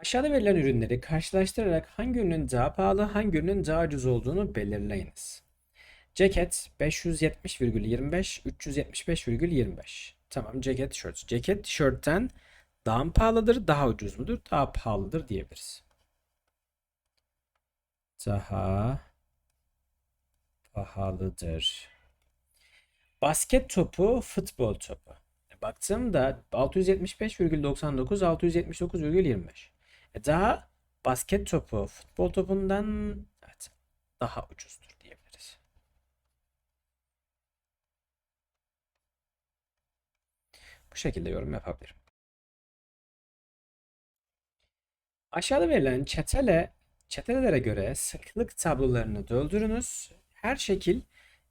Aşağıda verilen ürünleri karşılaştırarak hangi ürünün daha pahalı, hangi ürünün daha ucuz olduğunu belirleyiniz. Ceket 570,25, 375,25. Tamam ceket tişört. Ceket tişörtten daha mı pahalıdır, daha ucuz mudur? Daha pahalıdır diyebiliriz. Daha pahalıdır. Basket topu, futbol topu. Baktığımda 675,99, 679,25. E daha basket topu, futbol topundan evet, daha ucuzdur diyebiliriz. Bu şekilde yorum yapabilirim. Aşağıda verilen çetele, çetelelere göre sıklık tablolarını doldurunuz. Her şekil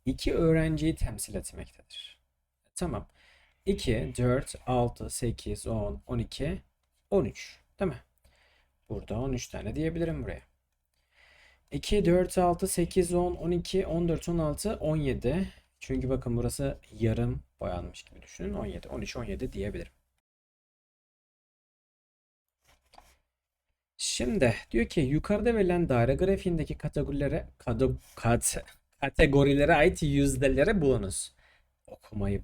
iki öğrenciyi temsil etmektedir. Tamam. 2, 4, 6, 8, 10, 12, 13. Değil mi? Burada 13 tane diyebilirim buraya. 2, 4, 6, 8, 10, 12, 14, 16, 17. Çünkü bakın burası yarım boyanmış gibi düşünün. 17, 13, 17 diyebilirim. Şimdi diyor ki yukarıda verilen daire grafiğindeki kategorilere kado, kat, kategorilere ait yüzdeleri bulunuz. Okumayı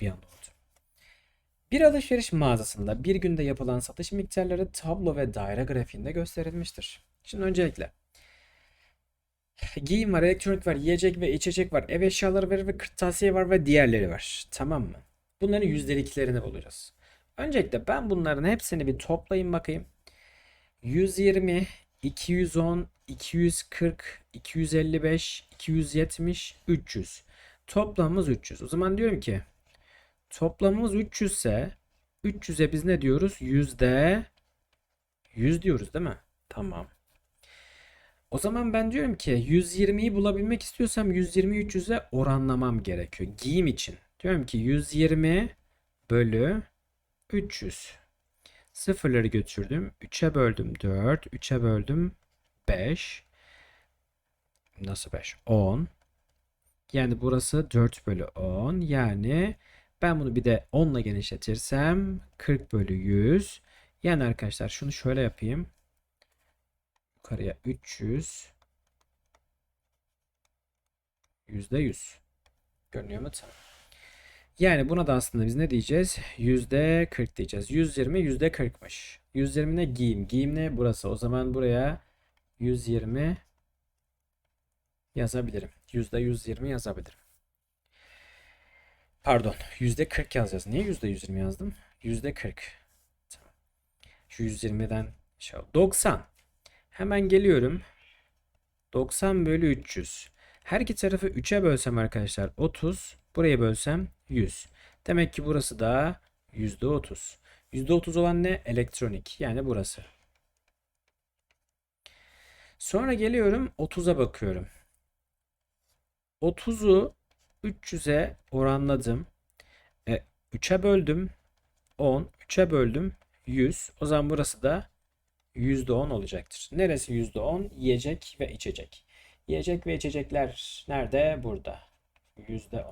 bir an oldu. Bir alışveriş mağazasında bir günde yapılan satış miktarları tablo ve daire grafiğinde gösterilmiştir. Şimdi öncelikle giyim var, elektronik var, yiyecek ve içecek var, ev eşyaları var ve kırtasiye var ve diğerleri var. Tamam mı? Bunların yüzdeliklerini bulacağız. Öncelikle ben bunların hepsini bir toplayayım bakayım. 120, 210, 240, 255, 270, 300. Toplamımız 300. O zaman diyorum ki toplamımız 300 ise 300'e biz ne diyoruz? Yüzde 100 diyoruz değil mi? Tamam. O zaman ben diyorum ki 120'yi bulabilmek istiyorsam 120'yi 300'e oranlamam gerekiyor. Giyim için. Diyorum ki 120 bölü 300. Sıfırları götürdüm. 3'e böldüm 4. 3'e böldüm 5. Nasıl 5? 10. Yani burası 4 bölü 10. Yani ben bunu bir de 10 ile genişletirsem 40 bölü 100. Yani arkadaşlar şunu şöyle yapayım. Yukarıya 300. %100. Görünüyor mu? Tamam. Yani buna da aslında biz ne diyeceğiz? %40 diyeceğiz. 120 %40'mış. 120 ne giyim? Giyim ne? Burası. O zaman buraya 120 yazabilirim. %120 yazabilirim. Pardon. %40 yazacağız. Niye %120 yazdım? %40. Tamam. Şu 120'den şey 90. Hemen geliyorum. 90 bölü 300. Her iki tarafı 3'e bölsem arkadaşlar 30. Buraya bölsem 100. Demek ki burası da %30. %30 olan ne? Elektronik. Yani burası. Sonra geliyorum 30'a bakıyorum. 30'u 300'e oranladım. E, 3'e böldüm 10. 3'e böldüm 100. O zaman burası da %10 olacaktır. Neresi %10? Yiyecek ve içecek. Yiyecek ve içecekler nerede? Burada. %10.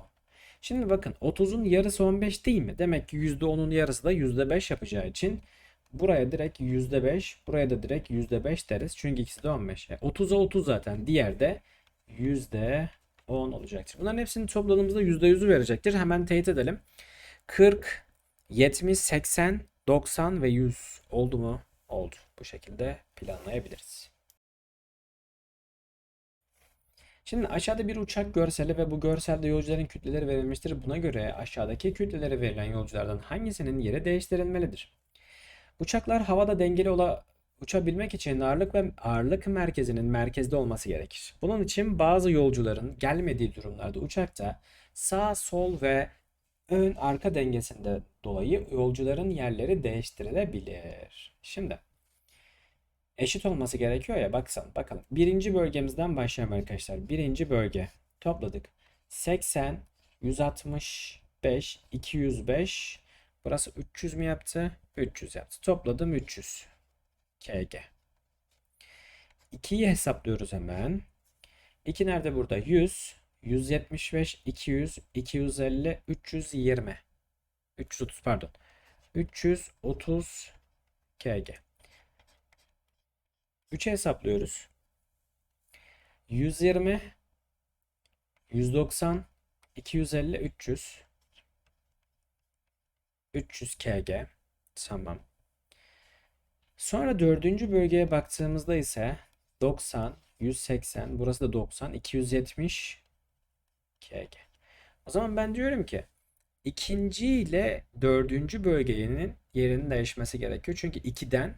Şimdi bakın 30'un yarısı 15 değil mi? Demek ki %10'un yarısı da %5 yapacağı için buraya direkt %5, buraya da direkt %5 deriz. Çünkü ikisi de 15. Yani 30'a 30 zaten. Diğer de %10 olacaktır. Bunların hepsini topladığımızda %100'ü verecektir. Hemen teyit edelim. 40, 70, 80, 90 ve 100 oldu mu? Oldu. Bu şekilde planlayabiliriz. Şimdi aşağıda bir uçak görseli ve bu görselde yolcuların kütleleri verilmiştir. Buna göre aşağıdaki kütlelere verilen yolculardan hangisinin yeri değiştirilmelidir? Uçaklar havada dengeli ola uçabilmek için ağırlık ve ağırlık merkezinin merkezde olması gerekir. Bunun için bazı yolcuların gelmediği durumlarda uçakta sağ, sol ve ön arka dengesinde dolayı yolcuların yerleri değiştirilebilir. Şimdi eşit olması gerekiyor ya baksan bakalım. Birinci bölgemizden başlayalım arkadaşlar. Birinci bölge topladık. 80, 165, 205. Burası 300 mü yaptı? 300 yaptı. Topladım 300. KG. 2'yi hesaplıyoruz hemen. 2 nerede burada? 100, 175, 200, 250, 320. 330 pardon. 330 KG. 3'e hesaplıyoruz. 120 190 250 300 300 kg. Tamam. Sonra dördüncü bölgeye baktığımızda ise 90, 180, burası da 90, 270 kg. O zaman ben diyorum ki ikinci ile dördüncü bölgenin yerinin değişmesi gerekiyor. Çünkü 2'den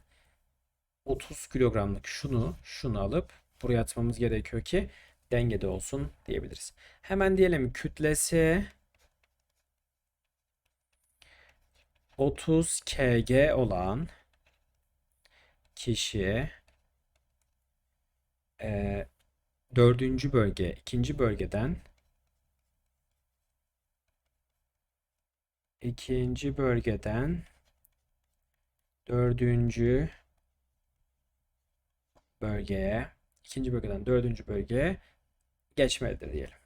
30 kilogramlık şunu, şunu alıp buraya atmamız gerekiyor ki dengede olsun diyebiliriz. Hemen diyelim kütlesi 30 kg olan kişi e, dördüncü bölge, ikinci bölgeden ikinci bölgeden dördüncü bölgeye, ikinci bölgeden dördüncü bölgeye geçmelidir diyelim.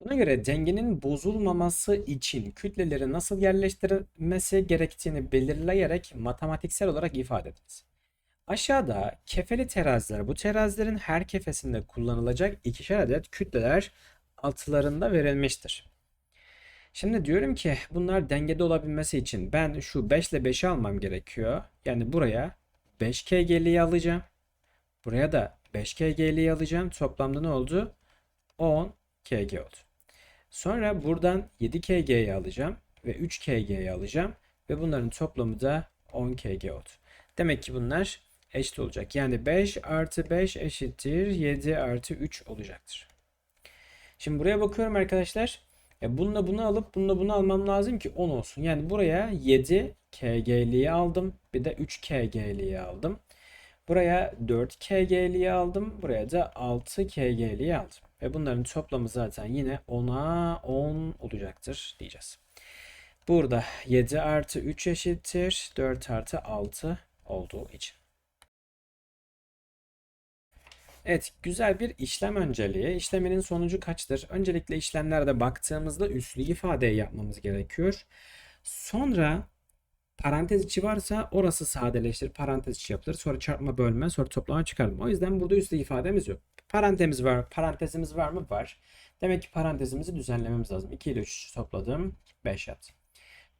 Buna göre dengenin bozulmaması için kütleleri nasıl yerleştirilmesi gerektiğini belirleyerek matematiksel olarak ifade ediniz. Aşağıda kefeli teraziler, bu terazilerin her kefesinde kullanılacak ikişer adet kütleler altlarında verilmiştir. Şimdi diyorum ki bunlar dengede olabilmesi için ben şu 5 ile 5'i almam gerekiyor. Yani buraya 5 kg'liği alacağım. Buraya da 5 kg'liği alacağım. Toplamda ne oldu? 10 kg oldu. Sonra buradan 7 kg'yi alacağım ve 3 kg'yi alacağım ve bunların toplamı da 10 kg oldu. Demek ki bunlar eşit olacak. Yani 5 artı 5 eşittir 7 artı 3 olacaktır. Şimdi buraya bakıyorum arkadaşlar. E bununla bunu alıp bununla bunu almam lazım ki 10 olsun. Yani buraya 7 kg'liği aldım. Bir de 3 kg'liği aldım. Buraya 4 kg'liği aldım. Buraya da 6 kg'liği aldım. Ve bunların toplamı zaten yine 10'a 10 olacaktır diyeceğiz. Burada 7 artı 3 eşittir 4 artı 6 olduğu için. Evet, güzel bir işlem önceliği. İşleminin sonucu kaçtır? Öncelikle işlemlerde baktığımızda üslü ifadeyi yapmamız gerekiyor. Sonra parantez içi varsa orası sadeleştir. Parantez içi yapılır. Sonra çarpma bölme, sonra toplama çıkarma. O yüzden burada üslü ifademiz yok. Parantezimiz var. Parantezimiz var mı? Var. Demek ki parantezimizi düzenlememiz lazım. 2 ile 3 topladım. 5 yaptı.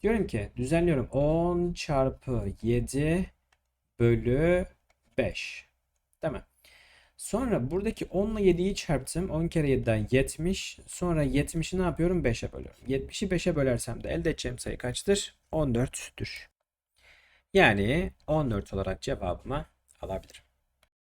Diyorum ki düzenliyorum. 10 çarpı 7 bölü 5. Değil mi? Sonra buradaki 10 ile 7'yi çarptım. 10 kere 7'den 70. Sonra 70'i ne yapıyorum? 5'e bölüyorum. 70'i 5'e bölersem de elde edeceğim sayı kaçtır? 14'tür. Yani 14 olarak cevabıma alabilirim.